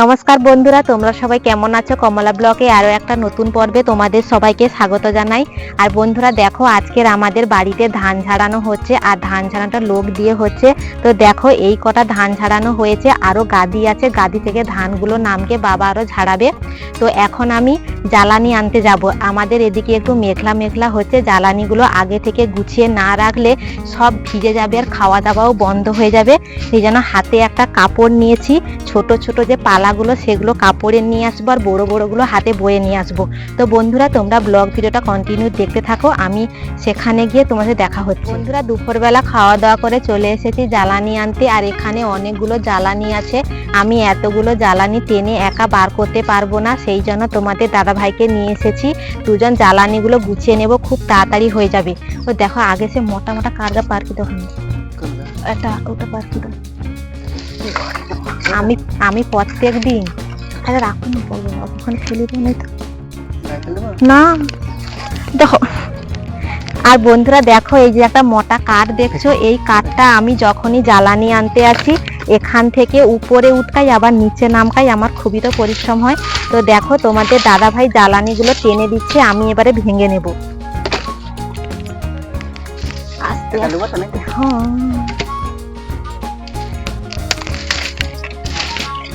নমস্কার বন্ধুরা, তোমরা সবাই কেমন আছো? কমলা ব্লকে আরও একটা নতুন পর্বে তোমাদের সবাইকে স্বাগত জানাই। আর বন্ধুরা, দেখো, আজকের আমাদের বাড়িতে ধান ঝাড়ানো হচ্ছে, আর ধান ঝাড়ানোটা লোক দিয়ে হচ্ছে। তো দেখো, এই কটা ধান ঝাড়ানো হয়েছে আরও গাদি আছে, গাদি থেকে ধানগুলো নামকে বাবা আরও ঝাড়াবে। তো এখন আমি জ্বালানি আনতে যাব। আমাদের এদিকে একটু মেঘলা মেঘলা হচ্ছে, জ্বালানিগুলো আগে থেকে গুছিয়ে না রাখলে সব ভিজে যাবে, আর খাওয়া দাওয়াও বন্ধ হয়ে যাবে। সেই জন্য হাতে একটা কাপড় নিয়েছি, ছোট ছোট যে পালাগুলো সেগুলো কাপড়ে নিয়ে আসব আর বড় বড়গুলো হাতে বয়ে নিয়ে আসব। তো বন্ধুরা তোমরা ব্লগ ভিডিওটা কন্টিনিউ দেখতে থাকো আমি সেখানে গিয়ে তোমাদের দেখা হচ্ছে। বন্ধুরা দুপুরবেলা খাওয়া দাওয়া করে চলে এসেছি জ্বালানি আনতে আর এখানে অনেকগুলো জ্বালানি আছে। আমি এতগুলো জ্বালানি টেনে একা বার করতে পারব না সেই জন্য তোমাদের দাদা ভাইকে নিয়ে এসেছি। দুজন জ্বালানিগুলো গুছিয়ে নেব খুব তাড়াতাড়ি হয়ে যাবে। ও দেখো আগে সে মোটা মোটা কারগা পার্কি তখন এটা ওটা পার্কি দাও আমি আমি প্রত্যেক দিন। আরে রাখুন বলব না, ওখানে ফেলে না তো। না। দেখো আর বন্ধুরা দেখো এই যে একটা মোটা কাঠ দেখছ এই কাঠটা আমি যখনই জ্বালানি আনতে আসি এখান থেকে উপরে উঠকাই আবার নিচে নামকাই আমার খুবই তো পরিশ্রম হয়। তো দেখো তোমাদের দাদা ভাই জ্বালানিগুলো টেনে দিচ্ছে আমি এবারে ভেঙে নেব। আস্তে হ্যাঁ।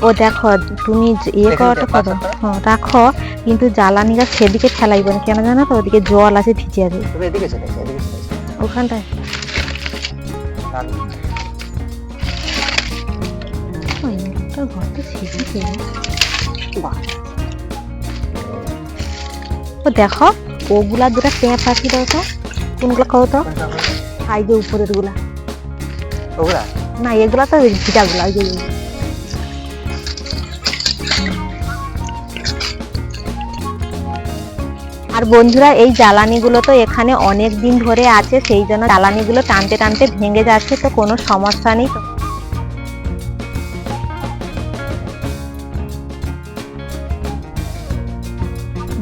ও দেখো তুমি ইয়ে করাটা করো? হ্যাঁ রাখো কিন্তু জ্বালানিটা সেদিকে ফেলাইব না কেন জানো তো? ওদিকে জল আছে ভিজে এসো। ওখানটায়। ও দেখো ওগুলা দুটা ট্যাপ পাখি দাও তো। কোনগুলো খাও তো? হবে? উপরেরগুলা ওগুলা? না এগুলা তো ভিটাগুলা ওই আর বন্ধুরা, এই জ্বালানিগুলো তো এখানে অনেক দিন ধরে আছে, সেই জন্য জ্বালানিগুলো টানতে টানতে ভেঙে যাচ্ছে, তো কোনো সমস্যা নেই।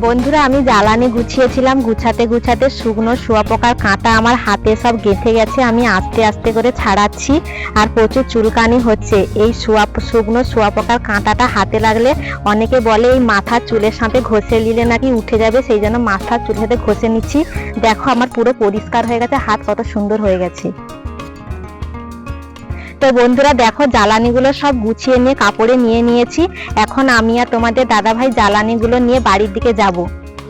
বন্ধুরা, আমি জ্বালানি গুছিয়েছিলাম, গুছাতে গুছাতে শুকনো শুয়াপোকার কাঁটা আমার হাতে সব গেঁথে গেছে, আমি আস্তে আস্তে করে ছাড়াচ্ছি আর প্রচুর চুলকানি হচ্ছে। এই শুয়া শুকনো শুয়াপোকার কাঁটাটা হাতে লাগলে অনেকে বলে, এই মাথার চুলের সাথে ঘষে নিলে নাকি উঠে যাবে, সেই জন্য মাথার চুলের সাথে ঘষে নিচ্ছি। দেখো, আমার পুরো পরিষ্কার হয়ে গেছে, হাত কত সুন্দর হয়ে গেছে। তো বন্ধুরা দেখো, জ্বালানিগুলো সব গুছিয়ে নিয়ে কাপড়ে নিয়ে নিয়েছি। এখন আমি আর তোমাদের দাদা ভাই জ্বালানিগুলো নিয়ে বাড়ির দিকে যাব।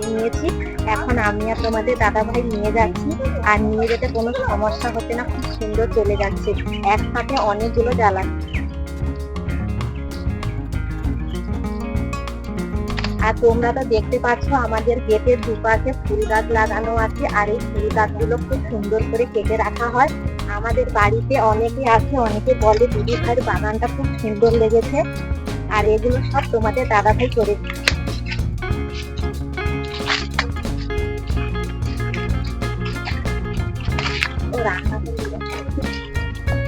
নিয়েছি। এখন আমি আর তোমাদের দাদা ভাই নিয়ে যাচ্ছি। আর নিয়ে যেতে কোনো সমস্যা হচ্ছে না, খুব সুন্দর চলে যাচ্ছে। একসাথে অনেকগুলো জ্বালানি। আর তোমরা তো দেখতে পাচ্ছ, আমাদের গেটের দুপাশে ফুল গাছ লাগানো আছে। আর এই ফুল গাছগুলো খুব সুন্দর করে কেটে রাখা হয়। আমাদের বাড়িতে অনেকে আছে, অনেকে বলে দিদি ভাইয়ের বাগানটা খুব সুন্দর লেগেছে। আর এগুলো সব তোমাদের দাদা ভাই করে।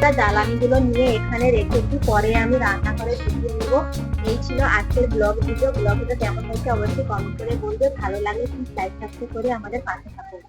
তা জ্বালানিগুলো নিয়ে এখানে রেখেছি, পরে আমি রান্না করে ঢুকিয়ে নেব এই ছিল আজকের ব্লগ ভিডিও ব্লগটা কেমন হয়েছে অবশ্যই কমেন্ট করে বলবে। ভালো লাগলে প্লিজ লাইক করে আমাদের পাশে থাকুন